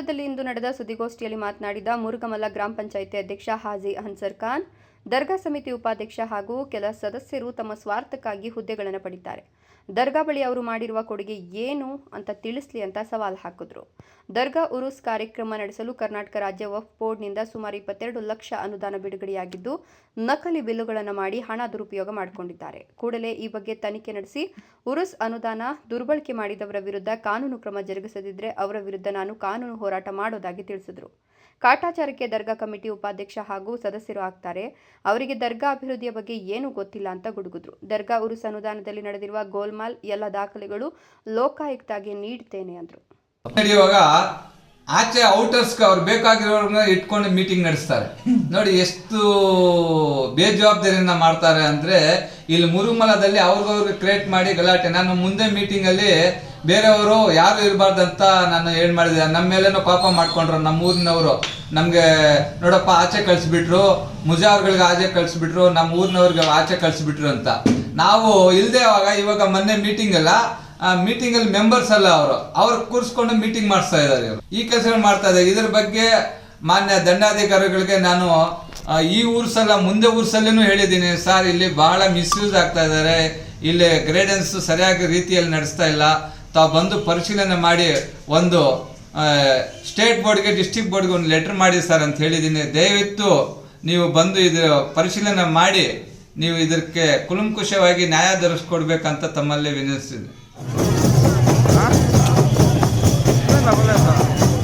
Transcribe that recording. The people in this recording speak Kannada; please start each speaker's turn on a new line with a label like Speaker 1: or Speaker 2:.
Speaker 1: ಕೊಪ್ಪಳದಲ್ಲಿ ಇಂದು ನಡೆದ ಸುದ್ದಿಗೋಷ್ಠಿಯಲ್ಲಿ ಮಾತನಾಡಿದ ಮುರುಗಮಲ ಗ್ರಾಮ ಪಂಚಾಯಿತಿ ಅಧ್ಯಕ್ಷ ಹಾಜಿ ಅನ್ಸರ್ ಖಾನ್ ದರ್ಗಾ ಸಮಿತಿ ಉಪಾಧ್ಯಕ್ಷ ಹಾಗೂ ಕೆಲ ಸದಸ್ಯರು ತಮ್ಮ ಸ್ವಾರ್ಥಕ್ಕಾಗಿ ಹುದ್ದೆಗಳನ್ನು ಪಡಿತಾರೆ. ದರ್ಗಾ ಬಳಿ ಅವರು ಮಾಡಿರುವ ಕೊಡುಗೆ ಏನು ಅಂತ ತಿಳಿಸ್ಲಿ ಅಂತ ಸವಾಲು ಹಾಕಿದ್ರು. ದರ್ಗಾ ಉರುಸ್ ಕಾರ್ಯಕ್ರಮ ನಡೆಸಲು ಕರ್ನಾಟಕ ರಾಜ್ಯ ವಫ್ ಬೋರ್ಡ್ನಿಂದ ಸುಮಾರು ಇಪ್ಪತ್ತೆರಡು ಲಕ್ಷ ಅನುದಾನ ಬಿಡುಗಡೆಯಾಗಿದ್ದು, ನಕಲಿ ಬಿಲ್ಲುಗಳನ್ನು ಮಾಡಿ ಹಣ ದುರುಪಯೋಗ ಮಾಡಿಕೊಂಡಿದ್ದಾರೆ. ಕೂಡಲೇ ಈ ಬಗ್ಗೆ ತನಿಖೆ ನಡೆಸಿ, ಉರುಸ್ ಅನುದಾನ ದುರ್ಬಳಕೆ ಮಾಡಿದವರ ವಿರುದ್ಧ ಕಾನೂನು ಕ್ರಮ ಜರುಗಿಸದಿದ್ದರೆ ಅವರ ವಿರುದ್ಧ ನಾನು ಕಾನೂನು ಹೋರಾಟ ಮಾಡೋದಾಗಿ ತಿಳಿಸಿದರು. ಕಾಟಾಚಾರಕ್ಕೆ ದರ್ಗಾ ಕಮಿಟಿ ಉಪಾಧ್ಯಕ್ಷ ಹಾಗೂ ಸದಸ್ಯರು ಆಗ್ತಾರೆ. ಅವರಿಗೆ ದರ್ಗಾ ಅಭಿವೃದ್ಧಿಯ ಬಗ್ಗೆ ಏನೂ ಗೊತ್ತಿಲ್ಲ ಅಂತ ಗುಡುಗಿದ್ರು. ದರ್ಗಾ ಉರುಸ್ ಅನುದಾನದಲ್ಲಿ ನಡೆದಿರುವ ಗೋಲ್ಮಾಲ್ ಎಲ್ಲ ದಾಖಲೆಗಳು ಲೋಕಾಯುಕ್ತಾಗಿ ನೀಡ್ತೇನೆ ಅಂದರು.
Speaker 2: ಆಚೆ ಔಟರ್ಸ್ ಅವ್ರು ಬೇಕಾಗಿರೋರ್ನ ಇಟ್ಕೊಂಡು ಮೀಟಿಂಗ್ ನಡೆಸ್ತಾರೆ. ನೋಡಿ ಎಷ್ಟು ಬೇಜವಾಬ್ದಾರಿಯಿಂದ ಮಾಡ್ತಾರೆ ಅಂದ್ರೆ ಇಲ್ಲಿ ಮುರುಮಲದಲ್ಲಿ ಅವ್ರಿಗವ್ರಿಗೆ ಕ್ರಿಯೇಟ್ ಮಾಡಿ ಗಲಾಟೆ. ನಾನು ಮುಂದೆ ಮೀಟಿಂಗ್ ಅಲ್ಲಿ ಬೇರೆಯವರು ಯಾರು ಇರಬಾರ್ದಂತ ನಾನು ಏನ್ ಮಾಡಿದೆ. ನಮ್ಮ ಮೇಲೇನೋ ಪಾಪ ಮಾಡ್ಕೊಂಡ್ರು ನಮ್ಮ ಊರಿನವರು. ನಮ್ಗೆ ನೋಡಪ್ಪ ಆಚೆ ಕಳಿಸ್ಬಿಟ್ರು ಮುಜಾವ್ರಿಗೆ ಆಚೆ ಕಳಿಸ್ಬಿಟ್ರು, ನಮ್ಮ ಊರಿನವ್ರಿಗೆ ಆಚೆ ಕಳಿಸ್ಬಿಟ್ರು ಅಂತ. ನಾವು ಇಲ್ಲದೆ ಅವಾಗ ಇವಾಗ ಮೊನ್ನೆ ಮೀಟಿಂಗ್ ಅಲ್ಲ ಮೀಟಿಂಗ್ ಅಲ್ಲಿ ಮೆಂಬರ್ಸ್ ಅಲ್ಲ ಅವರು. ಅವ್ರು ಕೂರಿಸ್ಕೊಂಡು ಮೀಟಿಂಗ್ ಮಾಡಿಸ್ತಾ ಇದ್ದಾರೆ ಇವರು. ಈ ಕೆಲಸಗಳು ಮಾಡ್ತಾ ಇದೆ ಇದ್ರ ಬಗ್ಗೆ ಮಾನ್ಯ ದಂಡಾಧಿಕಾರಿಗಳಿಗೆ ನಾನು ಈ ಊರ್ಸಲ್ಲ, ಮುಂದೆ ಊರ್ಸಲ್ಲಿನೂ ಹೇಳಿದ್ದೀನಿ. ಸರ್, ಇಲ್ಲಿ ಬಹಳ ಮಿಸ್ಯೂಸ್ ಆಗ್ತಾ ಇದ್ದಾರೆ. ಇಲ್ಲಿ ಗ್ರೇಡೆನ್ಸ್ ಸರಿಯಾಗಿ ರೀತಿಯಲ್ಲಿ ನಡೆಸ್ತಾ ಇಲ್ಲ. ತಾವು ಬಂದು ಪರಿಶೀಲನೆ ಮಾಡಿ ಒಂದು ಸ್ಟೇಟ್ ಬೋರ್ಡ್ಗೆ ಡಿಸ್ಟ್ರಿಕ್ಟ್ ಬೋರ್ಡ್ಗೆ ಒಂದು ಲೆಟರ್ ಮಾಡಿ ಸರ್ ಅಂತ ಹೇಳಿದ್ದೀನಿ. ದಯವಿಟ್ಟು ನೀವು ಬಂದು ಇದು ಪರಿಶೀಲನೆ ಮಾಡಿ, ನೀವು ಇದಕ್ಕೆ ಕುಲಂಕುಷವಾಗಿ ನ್ಯಾಯ ದೊರಕಿಸ್ಕೊಡ್ಬೇಕಂತ ತಮ್ಮಲ್ಲಿ ವಿನಂತಿಸಿದೆ.